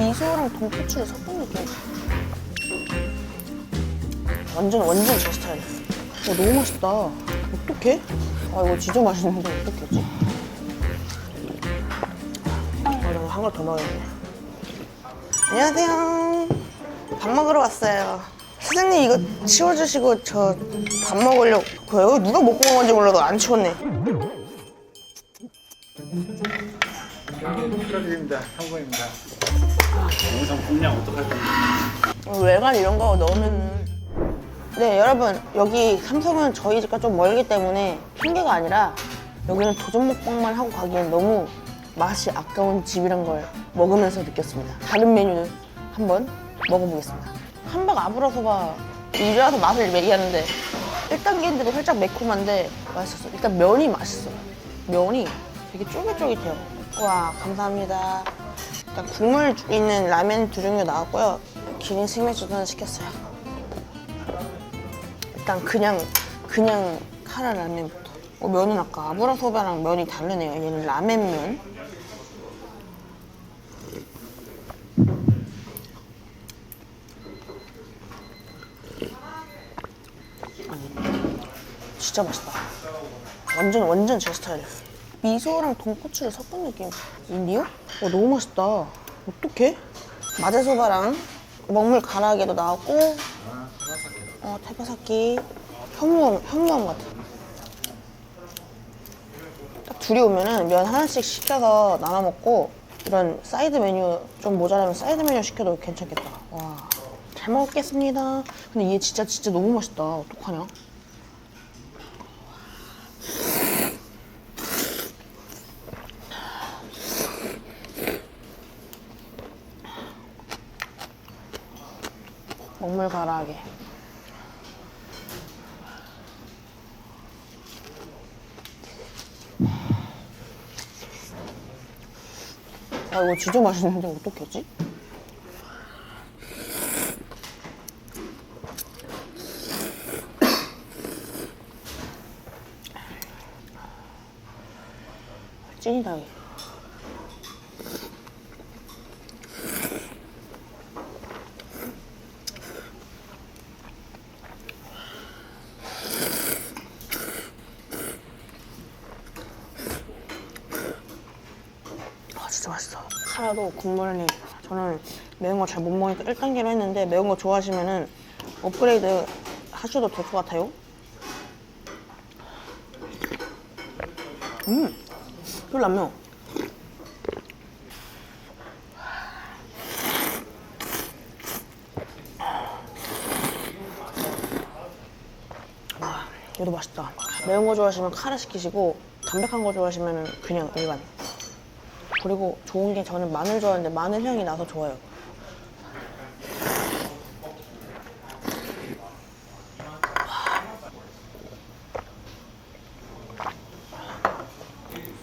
미소랑 돈코츠를 섞은 느낌. 완전 완전 제 스타일. 어, 너무 맛있다. 어떡해? 아 이거 진짜 맛있는데 어떡하지? 아, 나는 한걸 더 먹어야겠네. 안녕하세요. 밥 먹으러 왔어요. 사장님 이거 치워주시고 저 밥 먹으려고 그래요? 누가 먹고 간 건지 몰라도 안 치웠네. 축하드립니다. 성공입니다. 영상 분량 어떡할. 어, 외관 이런 거 넣으면은. 네 여러분 여기 삼성은 저희 집과 좀 멀기 때문에 핑계가 아니라 여기는 도전 먹방만 하고 가기엔 너무 맛이 아까운 집이란 걸 먹으면서 느꼈습니다. 다른 메뉴는 한번 먹어보겠습니다. 한박 아브라소바 이제 와서 맛을 얘기하는데 1단계인데도 살짝 매콤한데 맛있었어요 일단 면이 맛있어요. 면이 되게 쫄깃쫄깃해요. 와 감사합니다 일단 국물 있는 라면 두 종류 나왔고요. 기린 생맥주도 시켰어요. 일단 그냥 그냥 카라 라면부터. 어, 면은 아까 아브라 소바랑 면이 다르네요. 얘는 라멘면. 음, 진짜 맛있다. 완전 완전 제 스타일. 미소랑 돈코츠를 섞은 느낌. 인디오? 어 너무 맛있다. 어떡해? 마제소바랑 먹물 가라아게도 나왔고, 어 테바사키 현무암 현무암 같아. 딱 둘이 오면은 면 하나씩 시켜서 나눠 먹고 이런 사이드 메뉴 좀 모자라면 사이드 메뉴 시켜도 괜찮겠다. 와. 잘 먹겠습니다. 근데 얘 진짜 진짜 너무 맛있다. 어떡하냐? 먹물 가라하게. 아 이거 진짜 맛있는데 어떡하지? 찐이다 아 진짜 맛있어. 카라도 국물이 저는 매운 거 잘 못 먹으니까 1단계로 했는데 매운 거 좋아하시면은 업그레이드 하셔도 될 것 같아요. 음, 별로 안. 와, 얘도 맛있다. 매운 거 좋아하시면 카라 시키시고 담백한 거 좋아하시면 그냥 일반. 그리고 좋은 게 저는 마늘 좋아하는데 마늘 향이 나서 좋아요.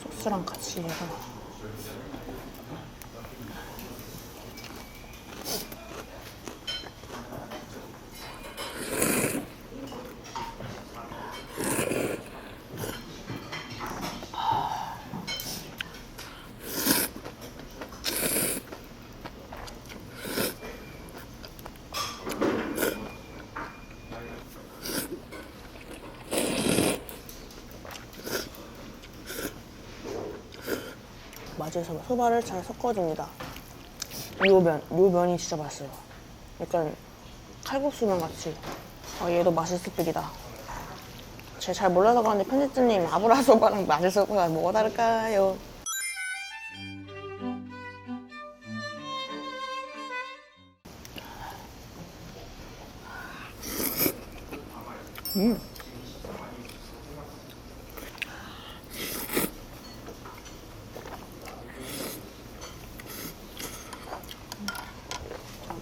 소스랑 같이 해서 맞이해서 소바를 잘 섞어줍니다. 요 면, 요 면이 진짜 맛있어요. 약간 칼국수면 같이. 아, 얘도 맛있을 뿐이다. 제가 잘 몰라서 그런데 편집자님 아브라소바랑 마제소바가 뭐가 다를까요?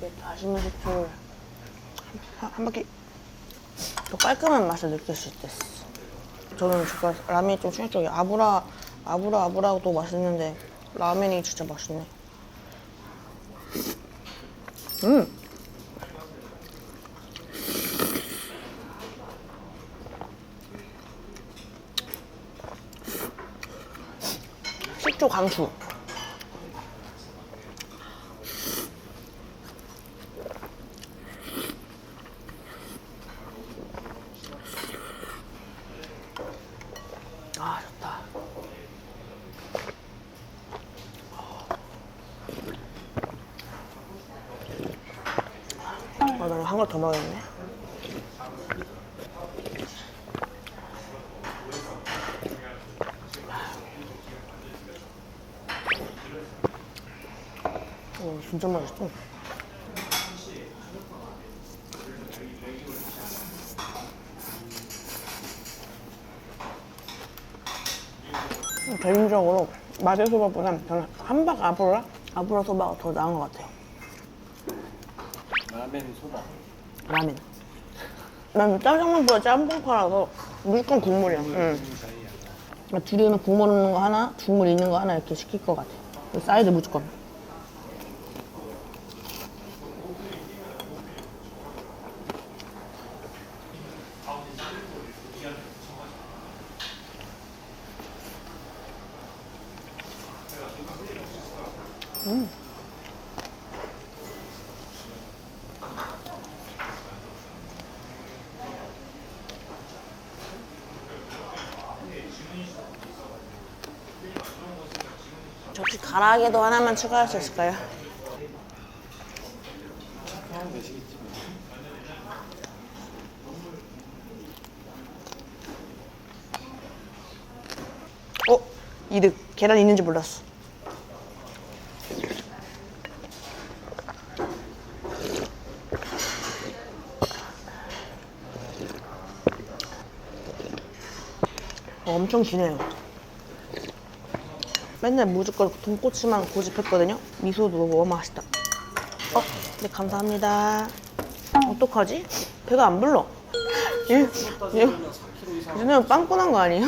저기 다시마 식초를 한, 한 바퀴 더 깔끔한 맛을 느낄 수 있댔어. 저는 제가 라면이 좀 충격적이에요. 아브라, 아브라, 아브라도 맛있는데 라면이 진짜 맛있네. 음! 식초 강추. 한걸더 먹었네. 오, 진짜 맛있어. 개인적으로 마제 소바보단 저는 함박 아브라? 아브라 소바가 더 나은 것 같아요. 라멘 소바. 라면. 난 짜장면보다 짬뽕파라서 무조건 국물이야. 응. 그러니까 국물 없는 거 하나, 국물 있는 거 하나 이렇게 시킬 것 같아. 사이드 무조건. 가라아게도 하나만 추가할 수 있을까요? 어? 이득. 계란 있는지 몰랐어. 어, 엄청 기네요. 맨날 무조건 돈꼬치만 고집했거든요. 미소도 너무 맛있다. 어, 네 감사합니다. 어떡하지? 배가 안 불러. 얘, 얘, 얘는 빵꾸난 거 아니에요?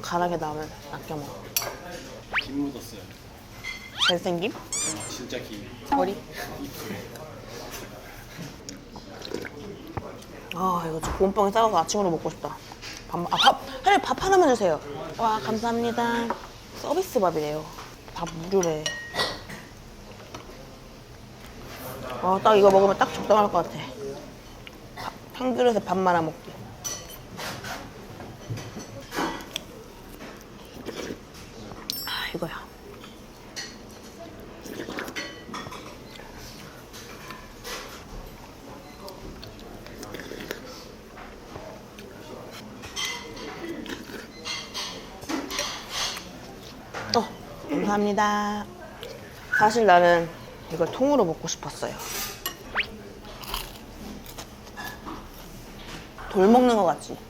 이거 가락에 나오면 아껴 먹어. 김 묻었어요. 잘생김? 진짜 김. 머리? 아 이거 진짜 곰빵에 싸가서 아침으로 먹고 싶다. 밥, 아, 밥, 하루에 밥 하나만 주세요. 와 감사합니다. 서비스 밥이래요. 밥 무료래. 아 딱 이거 먹으면 딱 적당할 것 같아. 밥, 한 그릇에 밥 말아 먹기. 아 이거야. 어, 감사합니다. 사실 나는 이걸 통으로 먹고 싶었어요. 돌 먹는 거 같지?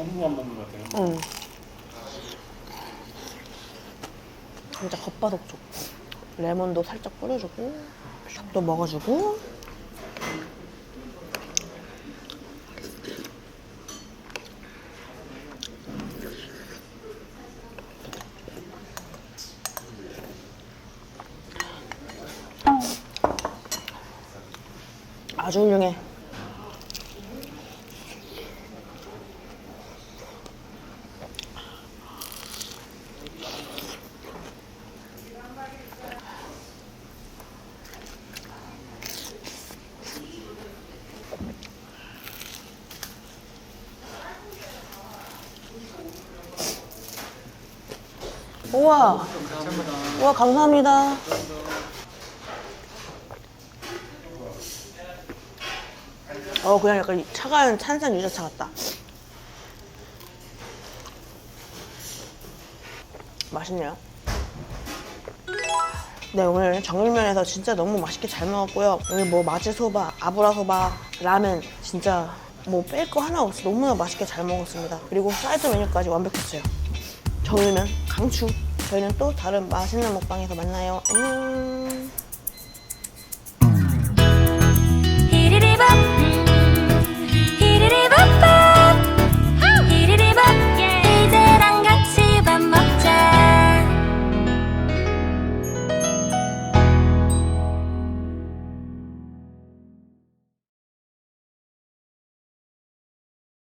어묵만 먹는 것 같아요. 응. 진짜 겉바속 좋고 레몬도 살짝 뿌려주고 또 먹어주고 아주 훌륭해. 우와. 우와, 감사합니다. 어, 그냥 약간 차가운 탄산 유자차 같다. 맛있네요. 네, 오늘 정일면에서 진짜 너무 맛있게 잘 먹었고요. 여기 뭐 마제소바, 아브라소바, 라멘 진짜 뭐 뺄 거 하나 없이 너무나 맛있게 잘 먹었습니다. 그리고 사이드 메뉴까지 완벽했어요. 정일면 강추. 저희는 또 다른 맛있는 먹방에서 만나요. 안녕.